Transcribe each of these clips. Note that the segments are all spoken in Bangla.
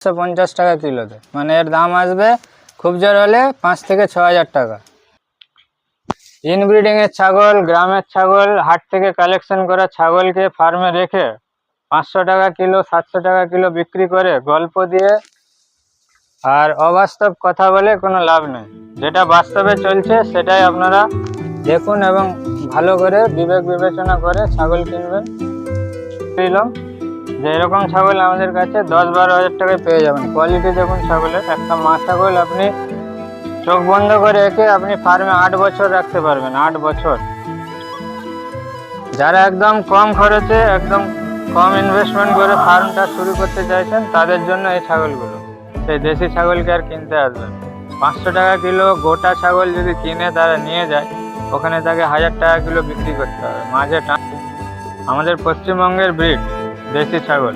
একশো পঞ্চাশ টাকা কিলোতে। মানে এর দাম আসবে খুব জোর হলে পাঁচ থেকে ছ হাজার টাকা। ইনব্রিডিং এর ছাগল, গ্রামের ছাগল, হাট থেকে কালেকশন করা ছাগলকে ফার্মে রেখে পাঁচশো টাকা কিলো, সাতশো টাকা কিলো বিক্রি করে গল্প দিয়ে আর অবাস্তব কথা বলে কোনো লাভ নেই। যেটা বাস্তবে চলছে, সেটাই আপনারা দেখুন এবং ভালো করে বিবেক বিবেচনা করে ছাগল কিনবেন। যে এরকম ছাগল আমাদের কাছে দশ বারো হাজার টাকায় পেয়ে যাবেন। কোয়ালিটি দেখুন ছাগলের। একটা মা ছাগল আপনি চোখ বন্ধ করে রেখে আপনি ফার্মে আট বছর রাখতে পারবেন, আট বছর। যারা একদম কম খরচে, একদম কম ইনভেস্টমেন্ট করে ফার্মটা শুরু করতে চাইছেন, তাদের জন্য এই ছাগলগুলো। সেই দেশি ছাগলকে আর কিনতে আসবেন পাঁচশো টাকা কিলো গোটা ছাগল যদি কিনে তারা নিয়ে যায়, ওখানে তাকে হাজার টাকা কিলো বিক্রি করতে হবে। মাঝে টা- আমাদের পশ্চিমবঙ্গের ব্রিড দেশি ছাগল।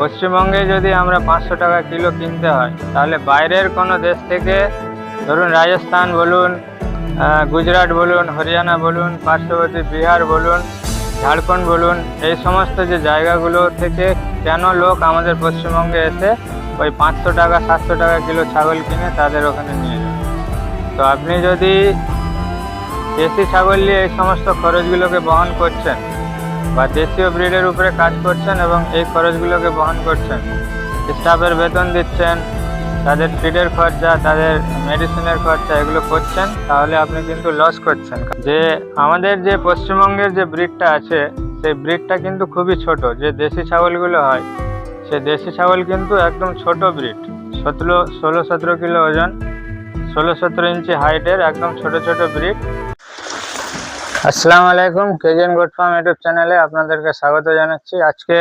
পশ্চিমবঙ্গে যদি আমরা পাঁচশো টাকা কিলো কিনতে হয়, তাহলে বাইরের কোনো দেশ থেকে ধরুন রাজস্থান বলুন গুজরাট বলুন, হরিয়ানা বলুন, পার্শ্ববর্তী বিহার বলুন, ঝাড়খণ্ড বলুন, এই সমস্ত যে জায়গাগুলো থেকে কেন লোক আমাদের পশ্চিমবঙ্গে এসে ওই পাঁচশো টাকা, সাতশো টাকা কিলো ছাগল কিনে তাদের ওখানে নিয়ে যায়? তো আপনি যদি দেশি ছাগল নিয়ে এই সমস্ত খরচগুলোকে বহন করছেন বা দেশীয় ব্রিডের উপরে কাজ করছেন এবং এই খরচগুলোকে বহন করছেন। স্টাফের বেতন দিচ্ছেন, তাদের ফিডের খরচা, তাদের মেডিসিনের খরচা, এগুলো করছেন, তাহলে আপনি কিন্তু লস করছেন। যে আমাদের যে পশ্চিমবঙ্গের যে ব্রিডটা আছে, সেই ব্রিডটা কিন্তু খুবই ছোট। যে দেশি ছাগলগুলো হয়, সে দেশি ছাগল কিন্তু একদম ছোট ব্রিড। সতেরো, ষোলো, সতেরো কিলো ওজন, ষোলো, সতেরো ইঞ্চি হাইটের একদম ছোট ছোট ব্রিড। আসসালামু আলাইকুম, কেজেন গোট ফার্ম ইউটিউব চ্যানেলে আপনাদেরকে স্বাগত জানাচ্ছি। আজকে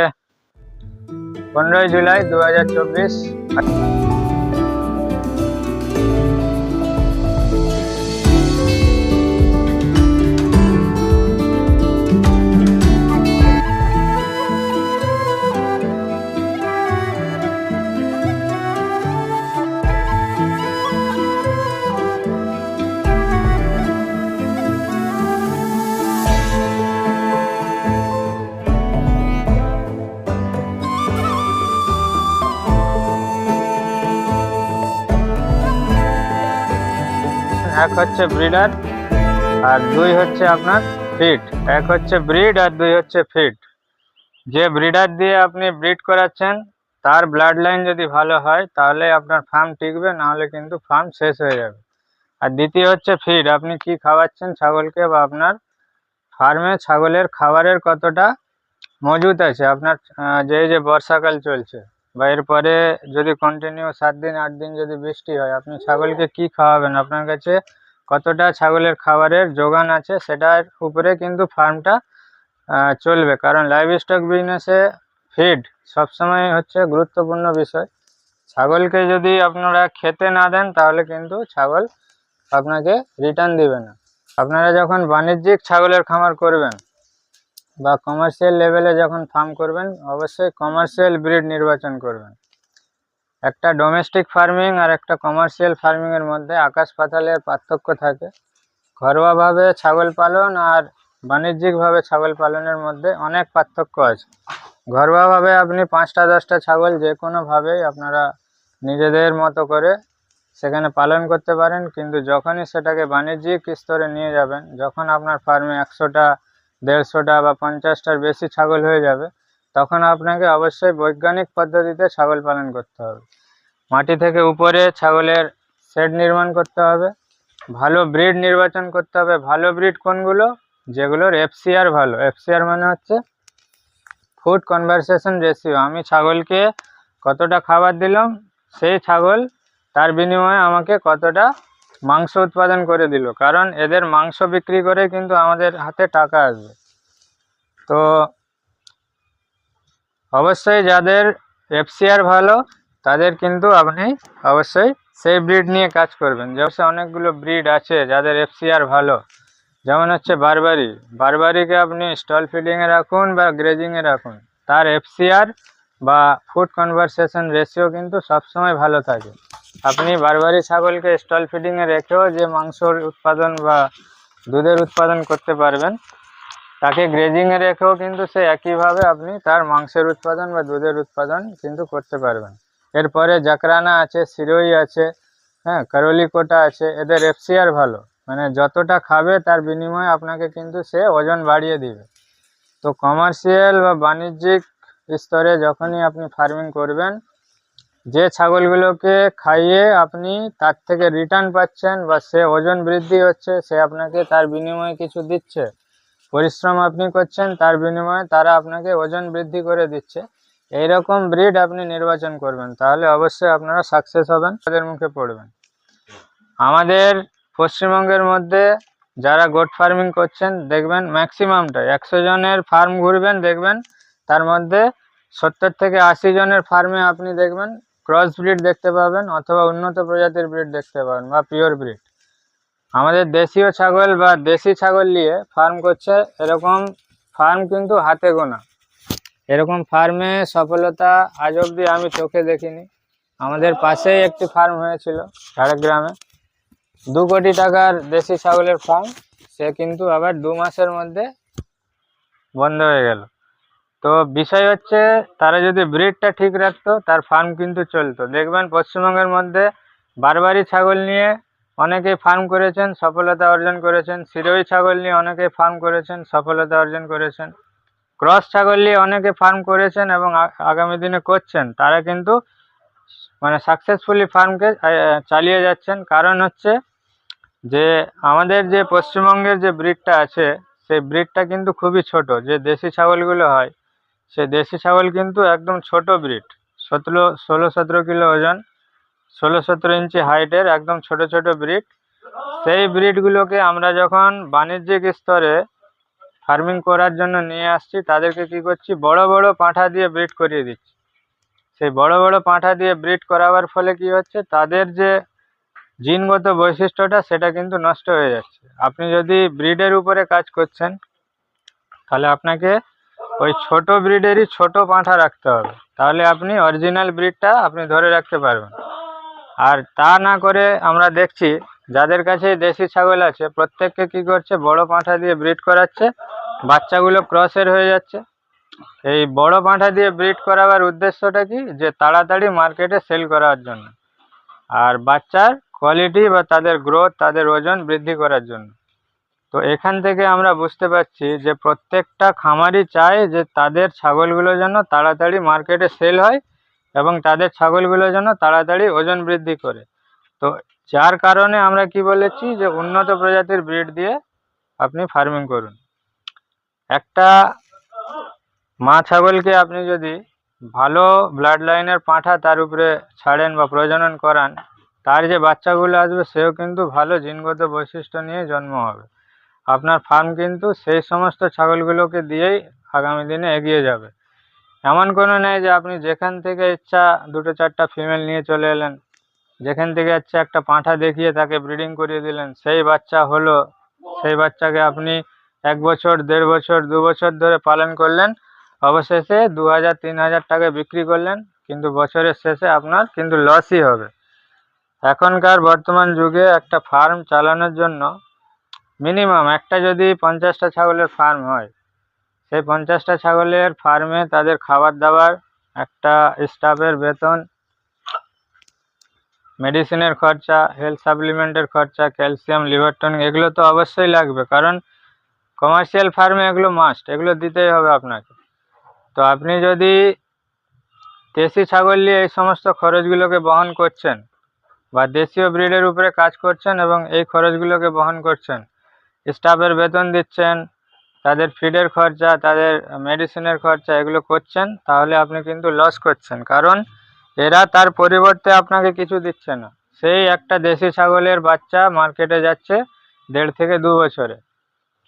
পনেরোই জুলাই দু হাজার চব্বিশ। এক হচ্ছে ব্রিডার আর দুই হচ্ছে আপনার ফিট এক হচ্ছে ব্রিড আর দুই হচ্ছে ফিট যে ব্রিডার দিয়ে আপনি ব্রিড করাচ্ছেন, তার ব্লাড লাইন যদি ভালো হয়, তাহলে আপনার ফার্ম টিকবে, নাহলে কিন্তু ফার্ম শেষ হয়ে যাবে। আর দ্বিতীয় হচ্ছে ফিড আপনি কি খাওয়াচ্ছেন ছাগলকে বা আপনার ফার্মে ছাগলের খাবারের কতটা মজুত আছে? আপনার যে যে বর্ষাকাল চলছে। বা এরপরে যদি কন্টিনিউ সাত দিন, আট দিন যদি বৃষ্টি হয়, আপনি ছাগলকে কি খাওয়াবেন? আপনার কাছে কতটা ছাগলের খাবারের যোগান আছে সেটার উপরে কিন্তু ফার্মটা চলবে। কারণ লাইভ স্টক বিজনেসে ফিড সবসময় হচ্ছে গুরুত্বপূর্ণ বিষয়। ছাগলকে যদি আপনারা খেতে না দেন, তাহলে কিন্তু ছাগল আপনাকে রিটার্ন দিবে না। আপনারা যখন বাণিজ্যিক ছাগলের খামার করবেন বা কমার্শিয়াল লেভেলে যখন ফার্ম করবেন, অবশ্যই কমার্শিয়াল ব্রিড নির্বাচন করবেন। একটা ডোমেস্টিক ফার্মিং আর একটা কমার্শিয়াল ফার্মিংয়ের মধ্যে আকাশ পাতালের পার্থক্য থাকে। ঘরোয়াভাবে ছাগল পালন আর বাণিজ্যিকভাবে ছাগল পালনের মধ্যে অনেক পার্থক্য আছে। ঘরোয়াভাবে আপনি পাঁচটা, দশটা ছাগল যে কোনোভাবেই আপনারা নিজেদের মতো করে সেখানে পালন করতে পারেন, কিন্তু যখনই সেটাকে বাণিজ্যিক স্তরে নিয়ে যাবেন, যখন আপনার ফার্মে একশোটা দেড়শোটা বা পঞ্চাশটার বেশি ছাগল হয়ে যাবে, তখন আপনাকে অবশ্যই বৈজ্ঞানিক পদ্ধতিতে ছাগল পালন করতে হবে। মাটি থেকে উপরে ছাগলের শেড নির্মাণ করতে হবে, ভালো ব্রিড নির্বাচন করতে হবে। ভালো ব্রিড কোনগুলো? যেগুলোর এফসিআর ভালো। এফসিআর মানে হচ্ছে ফুড কনভারসেশন রেশিও। আমি ছাগলকে কতটা খাবার দিলাম, সেই ছাগল তার বিনিময়ে আমাকে কতটা মাংস উৎপাদন করে দিল। কারণ এদের মাংস বিক্রি করে কিন্তু আমাদের হাতে টাকা আসবে। তো অবশ্যই যাদের এফসিআর ভালো, তাদের কিন্তু আপনি অবশ্যই সেই ব্রিড নিয়ে কাজ করবেন। যে অবশ্যই অনেকগুলো ব্রিড আছে যাদের এফসিআর ভালো। যেমন হচ্ছে বারবারি। বারবারিকে আপনি স্টল ফিডিংয়ে রাখুন বা গ্রেজিংয়ে রাখুন। তার এফসিআর বা ফুড কনভারসেশন রেশিও কিন্তু সবসময় ভালো থাকে। আপনি বারবারি ছাগলকে স্টল ফিডিংয়ে রেখেও যে মাংসর উৎপাদন বা দুধের উৎপাদন করতে পারবেন, তাকে গ্রেজিংয়ে রেখেও কিন্তু সে একইভাবে আপনি তার মাংসের উৎপাদন বা দুধের উৎপাদন কিন্তু করতে পারবেন। এরপরে জাকরানা আছে, সিরোই আছে হ্যাঁ কারলি কোটা আছে, এদের এফসিআর ভালো। মানে যতটা খাবে তার বিনিময়ে আপনাকে কিন্তু সে ওজন বাড়িয়ে দিবে। তো কমার্শিয়াল বা বাণিজ্যিক স্তরে যখনই আপনি ফার্মিং করবেন যে ছাগলগুলোকে খাইয়ে আপনি তার থেকে রিটার্ন পাচ্ছেন বা সে ওজন বৃদ্ধি হচ্ছে, সে আপনাকে তার বিনিময়ে কিছু দিচ্ছে। পরিশ্রম আপনি করছেন, তার বিনিময়ে তারা আপনাকে ওজন বৃদ্ধি করে দিচ্ছে। এইরকম ব্রিড আপনি নির্বাচন করবেন, তাহলে অবশ্যই আপনারা সাকসেস হবেন, তাদের মুখে পড়বেন। আমাদের পশ্চিমবঙ্গের মধ্যে যারা গোট ফার্মিং করছেন, দেখবেন ম্যাক্সিমামটা একশো জনের ফার্ম ঘুরবেন, দেখবেন তার মধ্যে সত্তর থেকে আশি জনের ফার্মে আপনি দেখবেন ক্রস ব্রিড দেখতে পাবেন অথবা উন্নত প্রজাতির ব্রিড দেখতে পাবেন বা পিওর ব্রিড আমাদের দেশীয় ছাগল বা দেশি ছাগল নিয়ে ফার্ম করছে, এরকম ফার্ম কিন্তু হাতে গোনা। এরকম ফার্মে সফলতা আজ অবধি আমি চোখে দেখিনি। আমাদের পাশেই একটি ফার্ম হয়েছিল, ঝাড়গ্রামে। দু কোটি টাকার দেশি ছাগলের ফার্ম সে কিন্তু আবার দু মাসের মধ্যে বন্ধ হয়ে গেল। তো বিষয় হচ্ছে, তারা যদি ব্রিডটা ঠিক রাখতো, তার ফার্ম কিন্তু চলতো। দেখবেন পশ্চিমবঙ্গের মধ্যে বারবারি ছাগল নিয়ে অনেকেই ফার্ম করেছেন, সফলতা অর্জন করেছেন। সিরোই ছাগল নিয়ে অনেকেই ফার্ম করেছেন, সফলতা অর্জন করেছেন। ক্রস ছাগল নিয়ে অনেকে ফার্ম করেছেন এবং আগামী দিনে করছেন। তারা কিন্তু মানে সাকসেসফুলি ফার্মকে চালিয়ে যাচ্ছেন। কারণ হচ্ছে যে, আমাদের যে পশ্চিমবঙ্গের যে ব্রিডটা আছে, সেই ব্রিডটা কিন্তু খুবই ছোট। যে দেশি ছাগলগুলো হয় সে দেশি ছাগল কিন্তু একদম ছোট ব্রিড। সতেরো, ষোলো, সতেরো কিলো ওজন, ষোলো, সতেরো ইঞ্চি হাইটের একদম ছোট ছোট ব্রিড। সেই ব্রিডগুলোকে আমরা যখন বাণিজ্যিক স্তরে ফার্মিং করার জন্য নিয়ে আসছি, তাদেরকে কি করছি? বড় বড় পাঁঠা দিয়ে ব্রিড করিয়ে দিচ্ছি। সেই বড় বড় পাঁঠা দিয়ে ব্রিড করাবার ফলে কি হচ্ছে? তাদের যে জিনগত বৈশিষ্ট্যটা, সেটা কিন্তু নষ্ট হয়ে যাচ্ছে। আপনি যদি ব্রিডের উপরে কাজ করছেন, তাহলে আপনাকে ওই ছোট ব্রিডেরই ছোট পাঁঠা রাখতে হবে। তাহলে আপনি অরিজিনাল ব্রিডটা আপনি ধরে রাখতে পারবেন। আর তা না করে আমরা দেখছি, যাদের কাছে দেশি ছাগল আছে, প্রত্যেককে কি করছে, বড় পাঁঠা দিয়ে ব্রিড করাচ্ছে, বাচ্চাগুলো ক্রসের হয়ে যাচ্ছে। এই বড় পাঁঠা দিয়ে ব্রিড করাবার উদ্দেশ্যটা কি? যে তাড়াতাড়ি মার্কেটে সেল করার জন্য। আর বাচ্চার কোয়ালিটি বা তাদের গ্রোথ তাদের ওজন বৃদ্ধি করার জন্য। তো এখান থেকে আমরা বুঝতে পারছি যে প্রত্যেকটা খামারই চায় যে তাদের ছাগলগুলো যেন তাড়াতাড়ি মার্কেটে সেল হয় এবং তাদের ছাগলগুলো যেন তাড়াতাড়ি ওজন বৃদ্ধি করে। তো যার কারণে আমরা কি বলেছি যে উন্নত প্রজাতির ব্রিড দিয়ে আপনি ফার্মিং করুন। একটা মা ছাগলকে আপনি যদি ভালো ব্লাড লাইনের পাঁঠা তার উপরে ছাড়েন বা প্রজনন করান, তার যে বাচ্চাগুলো আসবে সেও কিন্তু ভালো জিনগত বৈশিষ্ট্য নিয়ে জন্ম হবে। আপনার ফার্ম কিন্তু সেই সমস্ত ছাগলগুলোকে দিয়েই আগামী দিনে এগিয়ে যাবে। এমন কোনো নেই যে আপনি যেখান থেকে ইচ্ছা দুটো চারটা ফিমেল নিয়ে চলে এলেন, যেখান থেকে ইচ্ছা একটা পাঁঠা দেখিয়ে তাকে ব্রিডিং করিয়ে দিলেন, সেই বাচ্চা হলো, সেই বাচ্চাকে আপনি এক বছর, দেড় বছর, দু বছর ধরে পালন করলেন, অবশেষে দু হাজার, তিন হাজার টাকায় বিক্রি করলেন, কিন্তু বছরের শেষে আপনার কিন্তু লসই হবে। এখনকার বর্তমান যুগে একটা ফার্ম চালানোর জন্য মিনিমাম একটা যদি পঞ্চাশটা ছাগলের ফার্ম হয়, সেই পঞ্চাশটা ছাগলের ফার্মে তাদের খাবার দাবার, একটা স্টাফের বেতন মেডিসিনের খরচা হেলথ সাপ্লিমেন্টের খরচা ক্যালসিয়াম লিভার টনিক এগুলো তো অবশ্যই লাগবে। কারণ কমার্শিয়াল ফার্মে এগুলো মাস্ট এগুলো দিতেই হবে আপনাকে। তো আপনি যদি দেশি ছাগল নিয়ে এই সমস্ত খরচগুলোকে বহন করছেন বা দেশীয় ব্রিডের উপরে কাজ করছেন এবং এই খরচগুলোকে বহন করছেন স্টাফের বেতন দিচ্ছেন, তাদের ফিডের খরচা, তাদের মেডিসিনের খরচা, এগুলো করছেন, তাহলে আপনি কিন্তু লস করছেন। কারণ এরা তার পরিবর্তে আপনাকে কিছু দিচ্ছে না। সেই একটা দেশি ছাগলের বাচ্চা মার্কেটে যাচ্ছে দেড় থেকে দু বছরে।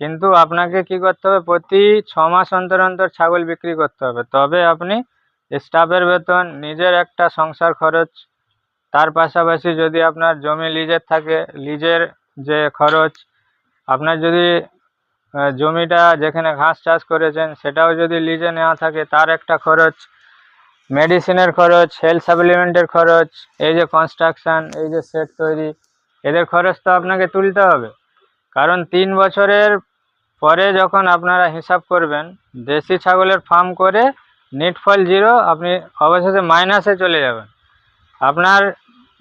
কিন্তু আপনাকে কি করতে হবে? প্রতি ছ মাস অন্তর অন্তর ছাগল বিক্রি করতে হবে। তবে আপনি স্টাফের বেতন, নিজের একটা সংসার খরচ, তার পাশাপাশি যদি আপনার জমি লিজের থাকে লিজের যে খরচ আপনার যদি জমিটা যেখানে ঘাস চাষ করেছেন, সেটাও যদি লিজে নেওয়া থাকে, তার একটা খরচ মেডিসিনের খরচ হেলথ সাপ্লিমেন্টের খরচ, এই যে কনস্ট্রাকশান এই যে সেট তৈরি, এদের খরচ তো আপনাকে তুলতে হবে। কারণ তিন বছরের পরে যখন আপনারা হিসাব করবেন, দেশি ছাগলের ফার্ম করে নিট ফল জিরো আপনি অবশেষে মাইনাসে চলে যাবেন। আপনার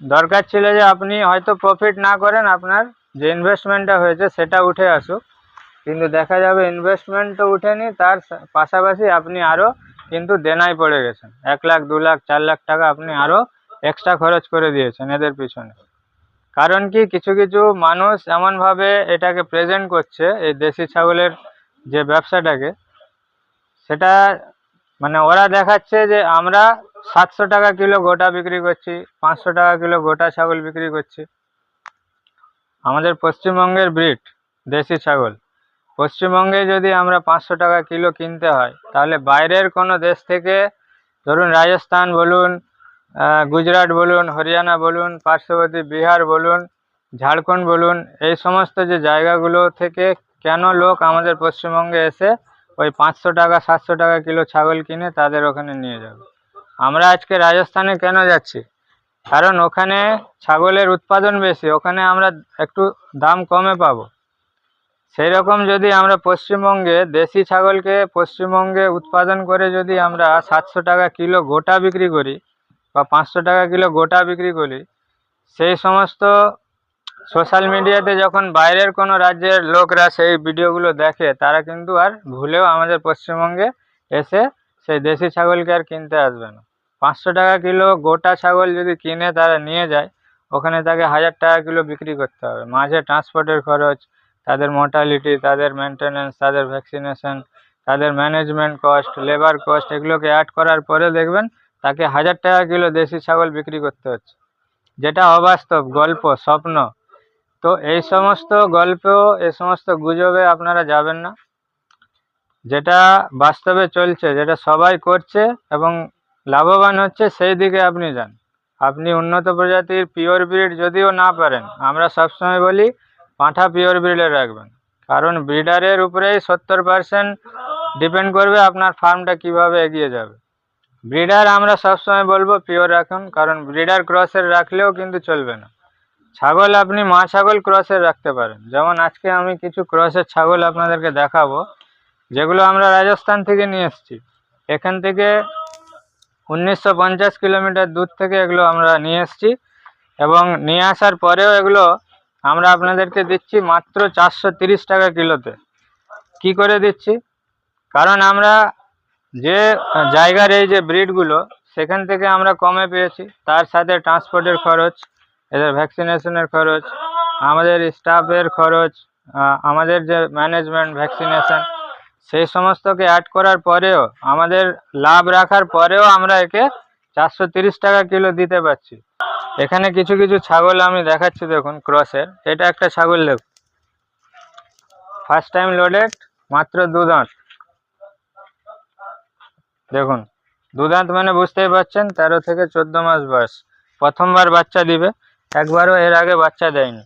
দরকার ছিল যে আপনি হয়তো প্রফিট না করেন, আপনার যে ইনভেস্টমেন্টটা হয়েছে সেটা উঠে আসুক। কিন্তু দেখা যাবে ইনভেস্টমেন্ট তো উঠেনি, তার পাশাপাশি আপনি আরও কিন্তু দেনায় পড়ে গেছেন। এক লাখ, দু লাখ, চার লাখ টাকা আপনি আরও এক্সট্রা খরচ করে দিয়েছেন এদের পিছনে। কারণ কি, কিছু কিছু মানুষ এমনভাবে এটাকে প্রেজেন্ট করছে, এই দেশি ছাগলের যে ব্যবসাটাকে। সেটা মানে ওরা দেখাচ্ছে যে আমরা সাতশো টাকা কিলো গোটা বিক্রি করছি, পাঁচশো টাকা কিলো গোটা ছাগল বিক্রি করছি। আমাদের পশ্চিমবঙ্গের ব্রিড, দেশি ছাগল। পশ্চিমবঙ্গে যদি আমরা পাঁচশো টাকা কিলো কিনতে হয়, তাহলে বাইরের কোনো দেশ থেকে, ধরুন রাজস্থান বলুন গুজরাট বলুন, হরিয়ানা বলুন, পার্শ্ববর্তী বিহার বলুন, ঝাড়খণ্ড বলুন, এই সমস্ত যে জায়গাগুলো থেকে কেন লোক আমাদের পশ্চিমবঙ্গে এসে ওই পাঁচশো টাকা, সাতশো টাকা কিলো ছাগল কিনে তাদের ওখানে নিয়ে যাবে? আমরা আজকে রাজস্থানে কেন যাচ্ছি? কারণ ওখানে ছাগলের উৎপাদন বেশি, ওখানে আমরা একটু দাম কমে পাবো। সেই রকম যদি আমরা পশ্চিমবঙ্গে দেশি ছাগলকে পশ্চিমবঙ্গে উৎপাদন করে যদি আমরা সাতশো টাকা কিলো গোটা বিক্রি করি বা পাঁচশো টাকা কিলো গোটা বিক্রি করি, সেই সমস্ত সোশ্যাল মিডিয়াতে যখন বাইরের কোনো রাজ্যের লোকরা সেই ভিডিওগুলো দেখে, তারা কিন্তু আর ভুলেও আমাদের পশ্চিমবঙ্গে এসে সেই দেশি ছাগলকে আর কিনতে আসবে না। পাঁচশো টাকা কিলো গোটা ছাগল যদি কিনে তারা নিয়ে যায়, ওখানে তাকে হাজার টাকা কিলো বিক্রি করতে হবে। মাঝে ট্রান্সপোর্টের খরচ, তাদের মোর্টালিটি তাদের মেনটেনেন্স তাদের ভ্যাকসিনেশন তাদের ম্যানেজমেন্ট কস্ট লেবার কস্ট এগুলোকে অ্যাড করার পরে দেখবেন তাকে হাজার টাকা কিলো দেশি ছাগল বিক্রি করতে হচ্ছে। যেটা অবাস্তব, গল্প, স্বপ্ন। তো এই সমস্ত গল্প, এই সমস্ত গুজবে আপনারা যাবেন না। যেটা বাস্তবে চলছে, যেটা সবাই করছে এবং লাভবান হচ্ছে, সেই দিকে আপনি যান। আপনি উন্নত প্রজাতির পিওর ব্রিড যদিও না পারেন, আমরা সবসময় বলি পাঁঠা পিওর ব্রিডের রাখবেন। কারণ ব্রিডারের উপরেই সত্তর পার্সেন্ট ডিপেন্ড করবে আপনার ফার্মটা কীভাবে এগিয়ে যাবে। ব্রিডার আমরা সবসময় বলব পিওর রাখুন, কারণ ব্রিডার ক্রসের রাখলেও কিন্তু চলবে না। ছাগল আপনি মা ছাগল ক্রসের রাখতে পারেন। যেমন আজকে আমি কিছু ক্রসের ছাগল আপনাদেরকে দেখাবো, যেগুলো আমরা রাজস্থান থেকে নিয়ে এসেছি। এখান থেকে উনিশশো পঞ্চাশ কিলোমিটার দূর থেকে এগুলো আমরা নিয়ে এসেছি এবং নিয়ে আসার পরেও এগুলো আমরা আপনাদেরকে দিচ্ছি মাত্র চারশো টাকা কিলোতে। কি করে দিচ্ছি? কারণ আমরা যে জায়গার এই যে ব্রিডগুলো, সেখান থেকে আমরা কমে পেয়েছি। তার সাথে ট্রান্সপোর্টের খরচ, এদের ভ্যাকসিনেশনের খরচ, আমাদের স্টাফের খরচ আমাদের যে ম্যানেজমেন্ট, ভ্যাকসিনেশন সেই সমস্তকে অ্যাড করার পরেও, আমাদের লাভ রাখার পরেও আমরা একে চারশো টাকা কিলো দিতে পারছি। এখানে কিছু কিছু ছাগল আমি দেখাচ্ছি দেখুন ক্রসের। এটা একটা ছাগল দেখুন। ফার্স্ট টাইম লোডেড মাত্র দু দাঁত। দেখুন, দু দাঁত মানে বুঝতেই পারছেন, তেরো থেকে চোদ্দ মাস বয়স। প্রথমবার বাচ্চা দিবে, একবারও এর আগে বাচ্চা দেয়নি।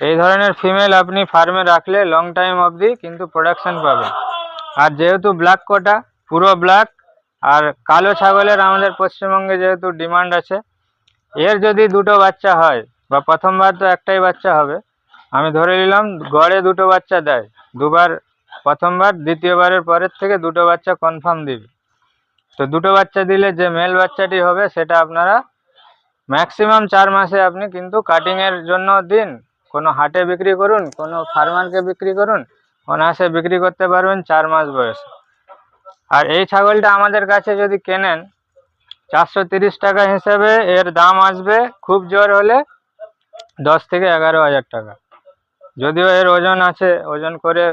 এই ধরনের ফিমেল আপনি ফার্মে রাখলে লং টাইম অবধি কিন্তু প্রোডাকশন পাবেন। আর যেহেতু ব্ল্যাক কোটা, পুরো ব্ল্যাক আর কালো ছাগলের আমাদের পশ্চিমবঙ্গে যেহেতু ডিমান্ড আছে, এর যদি দুটো বাচ্চা হয়, বা প্রথমবার তো একটাই বাচ্চা হবে, আমি ধরে নিলাম গড়ে দুটো বাচ্চা দেয়, দুবার প্রথমবার, দ্বিতীয়বারের পরের থেকে দুটো বাচ্চা কনফার্ম দিবে। তো দুটো বাচ্চা দিলে যে মেল বাচ্চাটি হবে, সেটা আপনারা ম্যাক্সিমাম চার মাসে আপনি কিন্তু কাটিংয়ের জন্য দিন, কোনো হাটে বিক্রি করুন, কোনো ফার্মারকে বিক্রি করুন অনায়াসে বিক্রি করতে পারবেন চার মাস বয়সে। আর এই ছাগলটা আমাদের কাছে যদি কেনেন, চারশো টাকা হিসেবে এর দাম আসবে খুব জোর হলে দশ থেকে এগারো হাজার টাকা। যদিও এর ওজন আছে, ওজন করে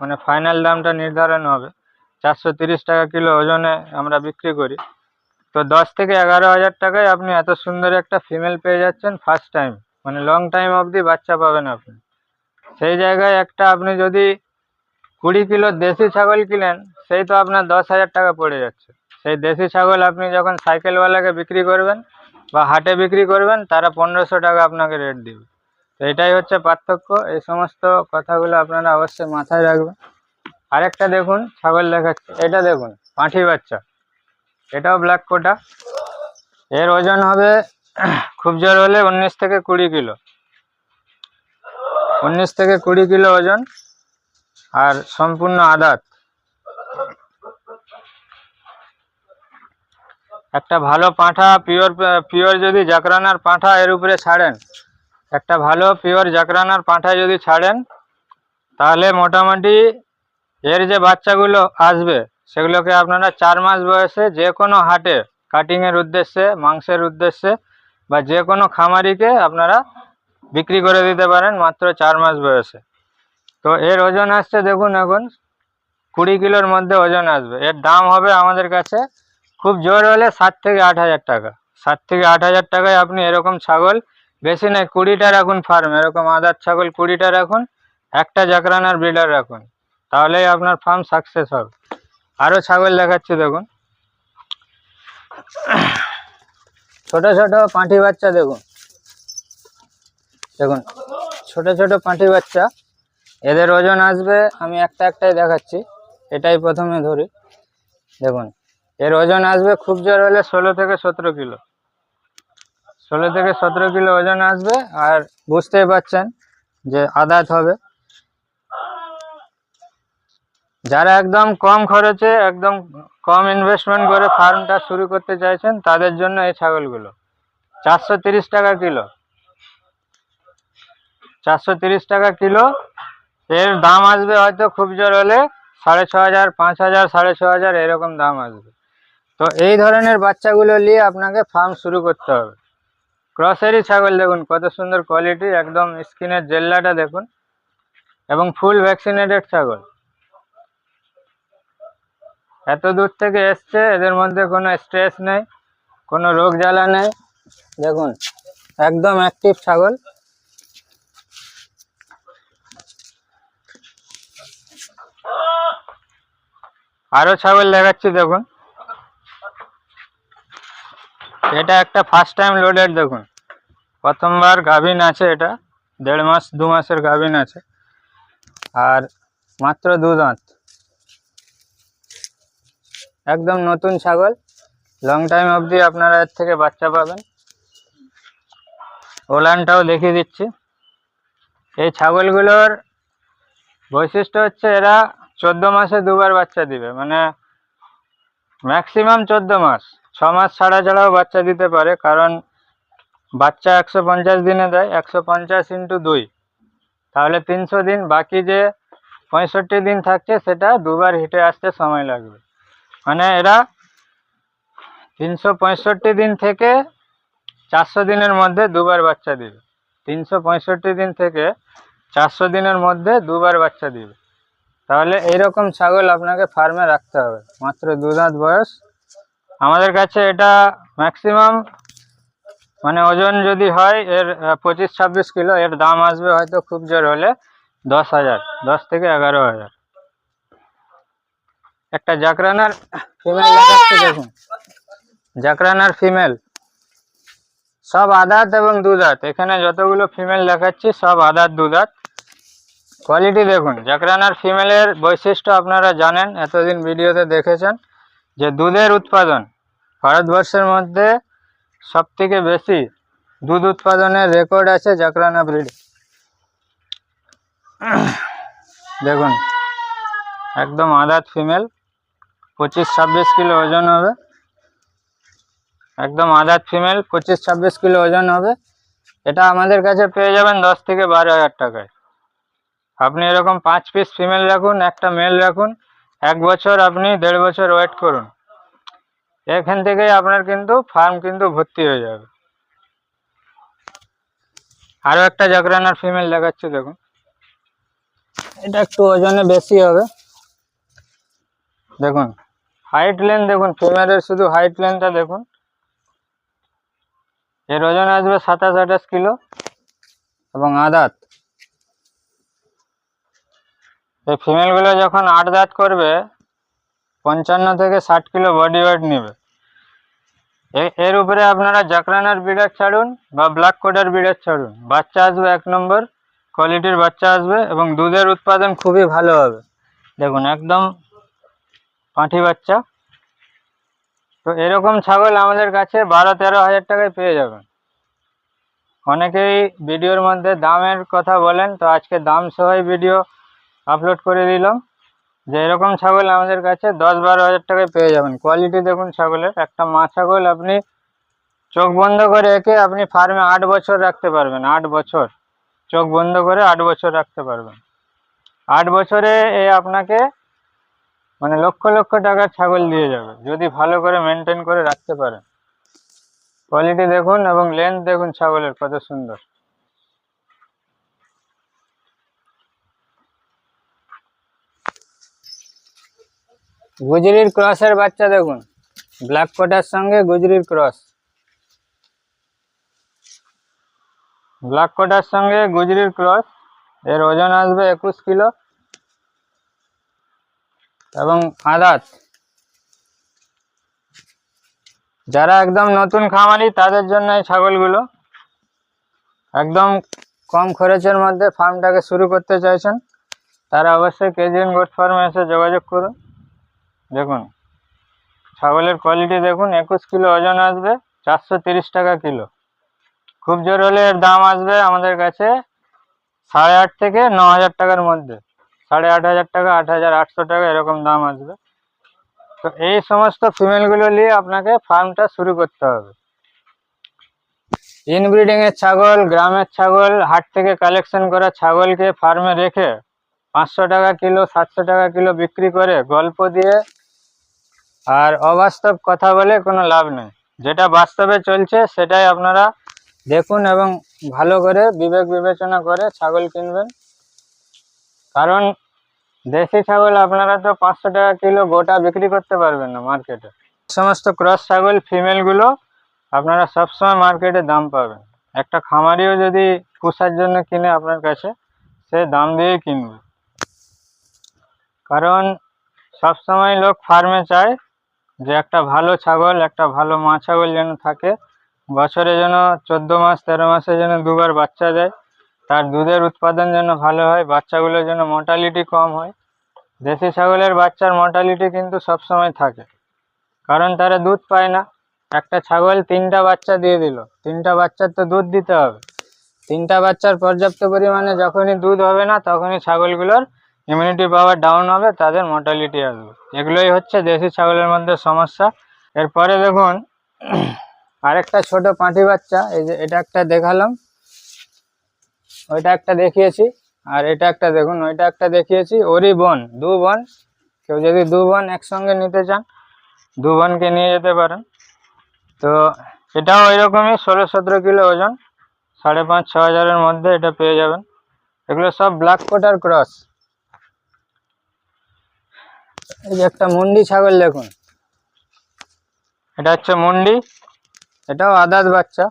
মানে ফাইনাল দামটা নির্ধারণ হবে। চারশো টাকা কিলো ওজনে আমরা বিক্রি করি। তো দশ থেকে এগারো হাজার টাকায় আপনি এত সুন্দর একটা ফিমেল পেয়ে যাচ্ছেন ফার্স্ট টাইম মানে লং টাইম অবধি বাচ্চা পাবেন আপনি। সেই জায়গায় একটা আপনি যদি কুড়ি কিলো দেশি ছাগল কিনেন, সেই তো আপনার দশ হাজার টাকা পড়ে যাচ্ছে। সেই দেশি ছাগল আপনি যখন সাইকেলওয়ালাকে বিক্রি করবেন বা হাটে বিক্রি করবেন, তারা পনেরোশো টাকা আপনাকে রেট দিবে। তো এটাই হচ্ছে পার্থক্য। এই সমস্ত কথাগুলো আপনারা অবশ্যই মাথায় রাখবেন। আরেকটা দেখুন, ছাগল দেখাচ্ছে। এটা দেখুন, পাঁঠি বাচ্চা। এটাও ব্ল্যাক কোটা। এর ওজন হবে খুব জোর হলে উনিশ থেকে কুড়ি কিলো। উনিশ থেকে কুড়ি কিলো ওজন। আর সম্পূর্ণ আদাত। একটা ভালো পাঁঠা পিওর পিওর যদি জাকরানার পাঁঠা, এর উপরে ছাড়েন। একটা ভালো পিওর জাকরানার পাঁঠা যদি ছাড়েন, তাহলে মোটামুটি এর যে বাচ্চাগুলো আসবে, সেগুলোকে আপনারা চার মাস বয়সে যে কোনো হাটে কাটিংয়ের উদ্দেশ্যে, মাংসের উদ্দেশ্যে, বা যে কোনো খামারিকে আপনারা বিক্রি করে দিতে পারেন মাত্র চার মাস বয়সে। তো এর ওজন আসছে দেখুন এখন কুড়ি কিলোর মধ্যে ওজন আসবে। এর দাম হবে আমাদের কাছে খুব জোর হলে সাত থেকে আট হাজার টাকা। সাত থেকে আট হাজার টাকায় আপনি এরকম ছাগল বেশি নয়, কুড়িটা রাখুন ফার্ম এরকম আদার ছাগল কুড়িটা রাখুন, একটা জাকরানার ব্রিডার রাখুন, তাহলেই আপনার ফার্ম সাকসেস হবে। আরও ছাগল দেখাচ্ছি দেখুন। ছোট ছোট পাঁঠি বাচ্চা দেখুন। দেখুন, ছোট ছোট পাঁঠি বাচ্চা। এদের ওজন আসবে, আমি একটা একটাই দেখাচ্ছি। এটাই প্রথমে ধরি। দেখুন, এর ওজন আসবে খুব জোর হলে ষোলো থেকে সতেরো কিলো। ষোলো থেকে সতেরো কিলো ওজন আসবে, আর বুঝতেই পারছেন যে আদাত হবে। যারা একদম কম খরচে, একদম কম ইনভেস্টমেন্ট করে ফার্মটা শুরু করতে চাইছেন, তাদের জন্য এই ছাগলগুলো। চারশো টাকা কিলো। চারশো টাকা কিলো এর দাম আসবে হয়তো খুব জোর হলে সাড়ে ছ হাজার, পাঁচ হাজার, সাড়ে ছ হাজার এরকম দাম আসবে। তো এই ধরনের বাচ্চাগুলো নিয়ে আপনাকে ফার্ম শুরু করতে হবে। ক্রসারি ছাগল দেখুন, কত সুন্দর কোয়ালিটি একদম স্কিনের জেল্লাটা দেখুন। এবং ফুল ভ্যাকসিনেটেড ছাগল। এত দূর থেকে এসছে, এদের মধ্যে কোনো স্ট্রেস নেই, কোনো রোগ জ্বালা নেই। দেখুন, একদম অ্যাক্টিভ ছাগল। আরও ছাগল দেখাচ্ছি দেখুন। এটা একটা ফার্স্ট টাইম লোডেড দেখুন। প্রথমবার গাভিন আছে এটা, দেড় মাস, দু মাসের গাভিন আছে। আর মাত্র দু দাঁত। একদম নতুন ছাগল। লং টাইম অবধি আপনারা এর থেকে বাচ্চা পাবেন। ওলানটাও দেখিয়ে দিচ্ছি। এই ছাগলগুলোর বৈশিষ্ট্য হচ্ছে এরা চোদ্দ মাসে দুবার বাচ্চা দিবে মানে ম্যাক্সিমাম চোদ্দ মাস। ছ মাস ছাড়া ছাড়াও বাচ্চা দিতে পারে, কারণ বাচ্চা একশো পঞ্চাশ দিনে দেয়, একশো পঞ্চাশ ইন্টু দুই। তাহলে তিনশো দিন, বাকি যে পঁয়ষট্টি দিন থাকছে, সেটা দুবার হিটে আসতে সময় লাগবে। মানে এরা তিনশো পঁয়ষট্টি দিন থেকে চারশো দিনের মধ্যে দুবার বাচ্চা দিবে। তিনশো পঁয়ষট্টি দিন থেকে চারশো দিনের মধ্যে দুবার বাচ্চা দিবে। তাহলে এইরকম ছাগল আপনাকে ফার্মে রাখতে হবে। মাত্র দু দাঁত বয়স। আমাদের কাছে এটা ম্যাক্সিমাম মানে ওজন যদি হয়, এর পঁচিশ ছাব্বিশ কিলো, এর দাম আসবে হয়তো খুব জোর হলে দশ হাজার, দশ থেকে এগারো হাজার। একটা জাকরানার ফিমেল দেখুন। জাকরানার ফিমেল সব আদাত এবং দুধাত এখানে যতগুলো ফিমেল দেখাচ্ছি, সব আদাত দুধাত কোয়ালিটি দেখুন জাকরানার ফিমেলের বৈশিষ্ট্য আপনারা জানেন, এতদিন ভিডিওতে দেখেছেন, যে দুধের উৎপাদন ভারতবর্ষের মধ্যে সব থেকে বেশি দুধ উৎপাদনের রেকর্ড আছে জাকরানা ব্রিড। দেখুন, একদম আদাত ফিমেল পঁচিশ ছাব্বিশ কিলো ওজন হবে। একদম আদাত ফিমেল পঁচিশ ছাব্বিশ কিলো ওজন হবে। এটা আমাদের কাছে পেয়ে যাবেন দশ থেকে বারো হাজার টাকায়। আপনি এরকম পাঁচ পিস ফিমেল রাখুন, একটা মেল রাখুন, এক বছর আপনি দেড় বছর ওয়েট করুন। এখান থেকেই আপনার কিন্তু ফার্ম কিন্তু ভর্তি হয়ে যাবে। আরও একটা জাগরানার ফিমেল দেখাচ্ছি, দেখুন। এটা একটু ওজনে বেশি হবে। দেখুন হাইট লেন দেখুন ফিমেলের শুধু হাইট লেন্থটা দেখুন। এর ওজন আসবে সাতাশ আঠাশ কিলো এবং আদাত। এই ফিমেলগুলো যখন আট দাঁত করবে, পঞ্চান্ন থেকে ষাট কিলো বডি ওয়েট নেবে। এর উপরে আপনারা জাকরানার বিডার ছাড়ুন বা ব্ল্যাক কোডার বিডার ছাড়ুন। বাচ্চা আসবে এক নম্বর কোয়ালিটির বাচ্চা আসবে এবং দুধের উৎপাদন খুবই ভালো হবে। দেখুন, একদম পাঁঠি বাচ্চা। তো এরকম ছাগল আমাদের কাছে বারো তেরো হাজার টাকায় পেয়ে যাবেন। অনেকেই ভিডিওর মধ্যে দামের কথা বলেন, তো আজকে দাম সহাই ভিডিও আপলোড করে দিলাম। যে এরকম ছাগল আমাদের কাছে দশ বারো হাজার টাকায় পেয়ে যাবেন। কোয়ালিটি দেখুন ছাগলের। একটা মা ছাগল আপনি চোখ বন্ধ করে একে আপনি ফার্মে আট বছর রাখতে পারবেন। আট বছর। চোখ বন্ধ করে আট বছর রাখতে পারবেন। আট বছরে এ আপনাকে মানে লক্ষ লক্ষ টাকার ছাগল দিয়ে যাবে। যদি ভালো করে মেনটেন করে রাখতে পারেন। কোয়ালিটি দেখুন এবং লেন্থ দেখুন ছাগলের কত সুন্দর। গুজরির ক্রসের বাচ্চা দেখুন। ব্ল্যাক কোটার সঙ্গে গুজরির ক্রস। ব্ল্যাক কোটার সঙ্গে গুজরির ক্রস। এর ওজন আসবে একুশ কিলো। এবং আদাত। যারা একদম নতুন খামারি, তাদের জন্য এই ছাগলগুলো একদম কম খরচের মধ্যে ফার্মটাকে শুরু করতে চাইছেন, তারা অবশ্যই কেজিএন গোট ফার্মে এসে যোগাযোগ করুন। দেখুন, ছাগলের কোয়ালিটি দেখুন, একুশ কিলো ওজন আসবে, চারশো টাকা কিলো। খুব জোর হলে এর দাম আসবে আমাদের কাছে সাড়ে আট থেকে ন হাজার টাকার মধ্যে। সাড়ে আট হাজার টাকা, আট হাজার আটশো টাকা এরকম দাম আসবে। তো এই সমস্ত ফিমেলগুলো নিয়ে আপনাকে ফার্মটা শুরু করতে হবে। ইনব্রিডিংয়ের ছাগল, গ্রামের ছাগল, হাট থেকে কালেকশন করা ছাগলকে ফার্মে রেখে পাঁচশো টাকা কিলো, সাতশো টাকা কিলো বিক্রি করে গল্প দিয়ে আর অবাস্তব কথা বলে কোনো লাভ নেই। যেটা বাস্তবে চলছে, সেটাই আপনারা দেখুন এবং ভালো করে বিবেক বিবেচনা করে ছাগল কিনবেন। কারণ দেশি ছাগল আপনারা তো পাঁচশো টাকা কিলো গোটা বিক্রি করতে পারবেন না মার্কেটে। সমস্ত ক্রস ছাগল ফিমেলগুলো আপনারা সবসময় মার্কেটে দাম পাবেন। একটা খামারিও যদি পুষার জন্য কিনে আপনার কাছে, সে দাম দিয়েই কিনবে। কারণ সবসময় লোক ফার্মে চায় যে একটা ভালো ছাগল, একটা ভালো মা ছাগল যেন থাকে, বছরে যেন চোদ্দ মাস, তেরো মাসে যেন দুবার বাচ্চা দেয়, তার দুধের উৎপাদন যেন ভালো হয় বাচ্চাগুলোর যেন মর্টালিটি কম হয়। দেশি ছাগলের বাচ্চার মর্টালিটি কিন্তু সবসময় থাকে, কারণ তারা দুধ পায় না। একটা ছাগল তিনটা বাচ্চা দিয়ে দিল, তিনটা বাচ্চার তো দুধ দিতে হবে। তিনটা বাচ্চার পর্যাপ্ত পরিমাণে যখনই দুধ হবে না, তখনই ছাগলগুলোর ইমিউনিটি পাওয়ার ডাউন হবে, তাদের মর্টালিটি আসবে। এগুলোই হচ্ছে দেশি ছাগলের মধ্যে সমস্যা। এরপরে দেখুন, আরেকটা ছোট পাঁঠি বাচ্চা, এই যে এটা একটা দেখালাম। ওইটা একটা দেখিয়েছি, আর এটা একটা দেখুন, ওইটা একটা দেখিয়েছি। ওরই বোন, দু বোন। কেউ যদি দু বোন একসঙ্গে নিতে চান, দু বোনকে নিয়ে যেতে পারেন। তো এটাও ওইরকমই, ষোলো সতেরো কিলো ওজন, সাড়ে পাঁচ, ছ হাজারের মধ্যে এটা পেয়ে যাবেন। এগুলো সব ব্ল্যাক কোটার ক্রস। এই যে একটা মুন্ডি ছাগল দেখুন। এটা হচ্ছে মুন্ডি। এটাও আদাত বাচ্চা।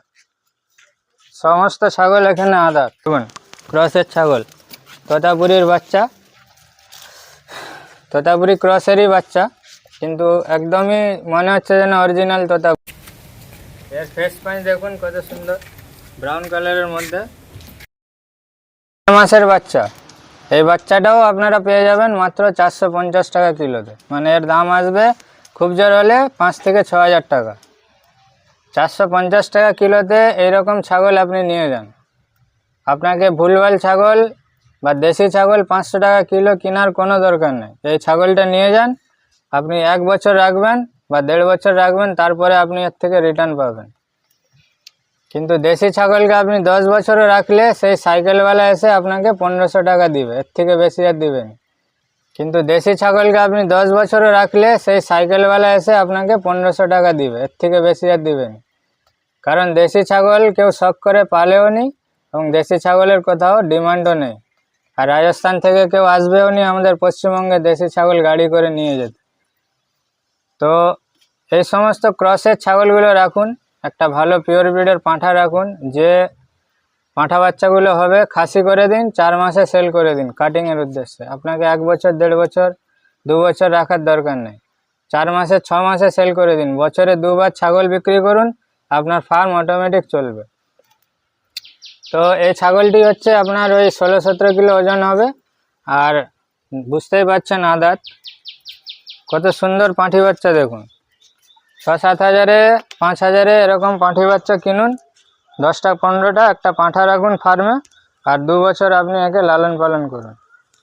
সমস্ত ছাগল এখানে আদাত। দেখুন। ক্রসের ছাগল। তোতাপুরির বাচ্চা। তোতাপুরি ক্রসেরই বাচ্চা। কিন্তু একদমই মনে হচ্ছে যেন অরিজিনাল তোতা এর ফেস পাঁচ দেখুন কত সুন্দর। ব্রাউন কালারের মধ্যে। মাসের বাচ্চা। এই বাচ্চাটাও আপনারা পেয়ে যাবেন মাত্র চারশো পঞ্চাশ টাকা কিলোতে। মানে এর দাম আসবে খুব জোর হলে পাঁচ থেকে ছ হাজার টাকা। চারশো পঞ্চাশ টাকা কিলোতে এইরকম ছাগল আপনি নিয়ে যান। আপনাকে ভুলভাল ছাগল বা দেশি ছাগল পাঁচশো টাকা কিলো কেনার কোনো দরকার নেই। এই ছাগলটা নিয়ে যান, আপনি এক বছর রাখবেন বা দেড় বছর রাখবেন, তারপরে আপনি এর থেকে রিটার্ন পাবেন। কিন্তু দেশি ছাগলকে আপনি দশ বছরও রাখলে সেই সাইকেলওয়ালা এসে আপনাকে পনেরোশো টাকা দিবে। এর থেকে বেশি আর দিবেন কিন্তু দেশি ছাগলকে আপনি দশ বছরও রাখলে সেই সাইকেলওয়ালা এসে আপনাকে পনেরোশো টাকা দিবে। এর থেকে বেশি আর দিবেন কারণ দেশি ছাগল কেউ শখ করে পালেও নি এবং দেশি ছাগলের কোথাও ডিমান্ডও নেই। আর রাজস্থান থেকে কেউ আসবেও নি আমাদের পশ্চিমবঙ্গে দেশি ছাগল গাড়ি করে নিয়ে যেতে। তো এই সমস্ত ক্রসের ছাগলগুলো রাখুন। একটা ভালো পিওর ব্রিডের পাঁঠা রাখুন, যে পাঁঠা বাচ্চাগুলো হবে, খাসি করে দিন, চার মাসে সেল করে দিন কাটিংয়ের উদ্দেশ্যে। আপনাকে এক বছর, দেড় বছর, দু বছর রাখার দরকার নেই। চার মাসে, ছ মাসে সেল করে দিন, বছরে দুবার ছাগল বিক্রি করুন, আপনার ফার্ম অটোমেটিক চলবে। তো এই ছাগলটি হচ্ছে আপনার ওই ষোলো, সতেরো কিলো ওজন হবে, আর বুঝতেই পারছেন আদাত, কত সুন্দর পাঁঠি বাচ্চা দেখুন। ছ সাত হাজারে, পাঁচ হাজারে এরকম পাঁঠি বাচ্চা কিনুন। দশটা, পনেরোটা, একটা পাঁঠা রাখুন ফার্মে, আর দু বছর আপনি একে লালন পালন করুন।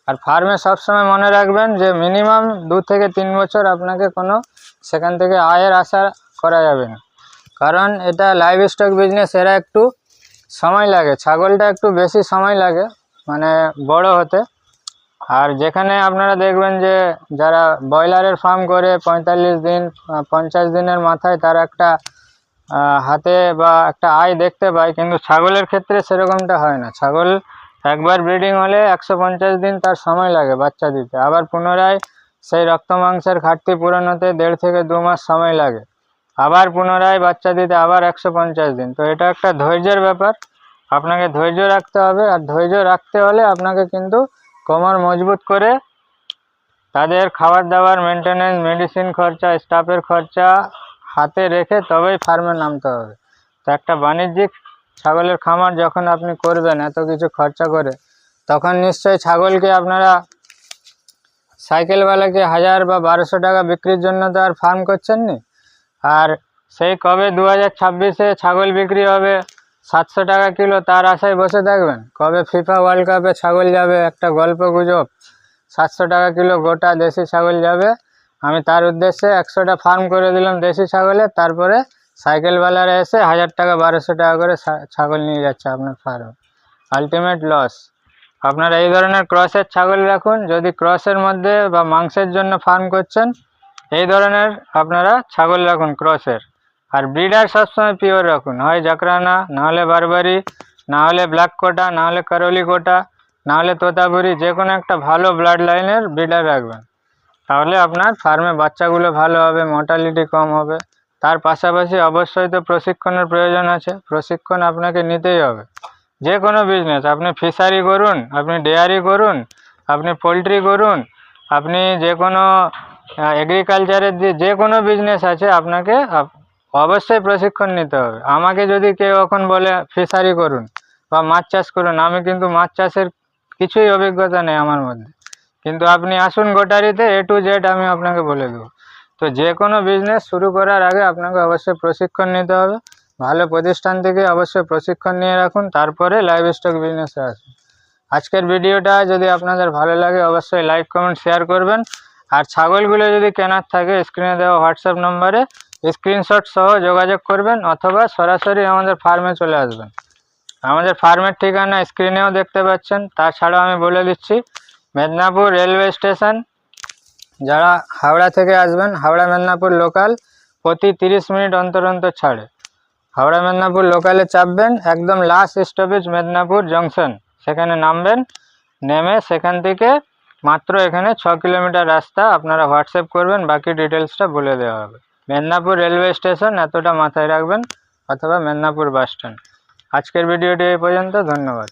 আর ফার্মে সবসময় মনে রাখবেন যে মিনিমাম দু থেকে তিন বছর আপনাকে কোনো সেখান থেকে আয়ের আশা করা যাবে না। কারণ এটা লাইভ স্টক বিজনেস এরা একটু সময় লাগে, ছাগলটা একটু বেশি সময় লাগে মানে বড় হতে। আর যেখানে আপনারা দেখবেন যে যারা ব্রয়লারের ফার্ম করে পঁয়তাল্লিশ দিন পঞ্চাশ দিনের মাথায় তার একটা হাতে বা একটা আয় দেখতে পায়, কিন্তু ছাগলের ক্ষেত্রে সেরকমটা হয় না। ছাগল একবার ব্রিডিং হলে একশো পঞ্চাশ দিন তার সময় লাগে বাচ্চা দিতে। আবার পুনরায় সেই রক্ত মাংসের ঘাটতি পূরণ হতে দেড় থেকে দু মাস সময় লাগে। আবার পুনরায় বাচ্চা দিতে আবার একশো পঞ্চাশ দিন। তো এটা একটা ধৈর্যের ব্যাপার। আপনাকে ধৈর্য রাখতে হবে। আর ধৈর্য রাখতে হলে আপনাকে কিন্তু কোমর মজবুত করে তাদের খাবার দাবার মেনটেনেন্স মেডিসিন খরচা স্টাফের খরচা হাতে রেখে তবেই ফার্মে নামতে হবে। তো একটা বাণিজ্যিক ছাগলের খামার যখন আপনি করবেন, এত কিছু খরচা করে, তখন নিশ্চয়ই ছাগলকে আপনারা সাইকেলওয়ালাকে হাজার বা বারোশো টাকা বিক্রির জন্য তো আর ফার্ম করছেন নি আর সেই কবে দু হাজার ছাব্বিশে ছাগল বিক্রি হবে সাতশো টাকা কিলো তার আশায় বসে থাকবেন। কবে ফিফা ওয়ার্ল্ড কাপে ছাগল যাবে, একটা গল্প গুজব। সাতশো টাকা কিলো গোটা দেশি ছাগল যাবে। আমি তার উদ্দেশ্যে একশোটা ফার্ম করে দিলাম দেশি ছাগলের তারপরে সাইকেলওয়ালারা এসে হাজার টাকা, বারোশো টাকা করে ছাগল নিয়ে যাচ্ছে আপনার ফার্মে আলটিমেট লস আপনারা এই ধরনের ক্রসের ছাগল রাখুন, যদি ক্রসের মধ্যে বা মাংসের জন্য ফার্ম করছেন, এই ধরনের আপনারা ছাগল রাখুন ক্রসের আর ব্রিডার সবসময় পিওর রাখুন। হয় জাকরানা, না হলে বারবারি, না হলে ব্ল্যাক কোটা, না হলে কারলি কোটা, না হলে তোতাপুরি যে কোনো একটা ভালো ব্লাড লাইনের ব্রিডার রাখবেন। তাহলে আপনার ফার্মে বাচ্চাগুলো ভালো হবে মর্টালিটি কম হবে। তার পাশাপাশি অবশ্যই তো প্রশিক্ষণের প্রয়োজন আছে। প্রশিক্ষণ আপনাকে নিতেই হবে। যে কোনো বিজনেস আপনি ফিশারি করুন, আপনি ডেয়ারি করুন, আপনি পোলট্রি করুন, আপনি যে কোনো এগ্রিকালচারের যে যে কোনো বিজনেস আছে, আপনাকে আপ- অবশ্যই প্রশিক্ষণ নিতে হবে। আমাকে যদি কেউ এখন বলে, ফিশারি করুন বা মাছ চাষ করুন, আমি কিন্তু মাছ চাষের কিছুই অভিজ্ঞতা নেই আমার মধ্যে। কিন্তু আপনি আসুন গোটারিতে এ টু জেড আমি আপনাকে বলে দেবো। তো যে কোনো বিজনেস শুরু করার আগে আপনাকে অবশ্যই প্রশিক্ষণ নিতে হবে। ভালো প্রতিষ্ঠান থেকে অবশ্যই প্রশিক্ষণ নিয়ে রাখুন, তারপরে লাইভ স্টক বিজনেসে আসুন। আজকের ভিডিওটা যদি আপনাদের ভালো লাগে, অবশ্যই লাইক কমেন্ট শেয়ার করবেন। আর ছাগলগুলো যদি কেনার থাকে স্ক্রিনে দেওয়া হোয়াটসঅ্যাপ নম্বরে স্ক্রিনশট সহ যোগাযোগ করবেন অথবা সরাসরি আমাদের ফার্মে চলে আসবেন। আমাদের ফার্মের ঠিকানা স্ক্রিনেও দেখতে পাচ্ছেন। তাছাড়াও আমি বলে দিচ্ছি, মেদিনীপুর রেলওয়ে স্টেশন যারা হাওড়া থেকে আসবেন, হাওড়া মেদিনীপুর লোকাল প্রতি তিরিশ মিনিট অন্তর অন্তর ছাড়ে। হাওড়া মেদিনীপুর লোকালে চাপবেন, একদম লাস্ট স্টপেজ মেদিনীপুর জংশন সেখানে নামবেন, নেমে সেখান থেকে মাত্র এখানে ছ কিলোমিটার রাস্তা আপনারা হোয়াটসঅ্যাপ করবেন, বাকি ডিটেলসটা বলে দেওয়া হবে। মেদিনীপুর রেলওয়ে স্টেশন এতটা মাথায় রাখবেন, অথবা মেদিনীপুর বাস স্ট্যান্ড। আজকের ভিডিওটি এই পর্যন্ত, ধন্যবাদ।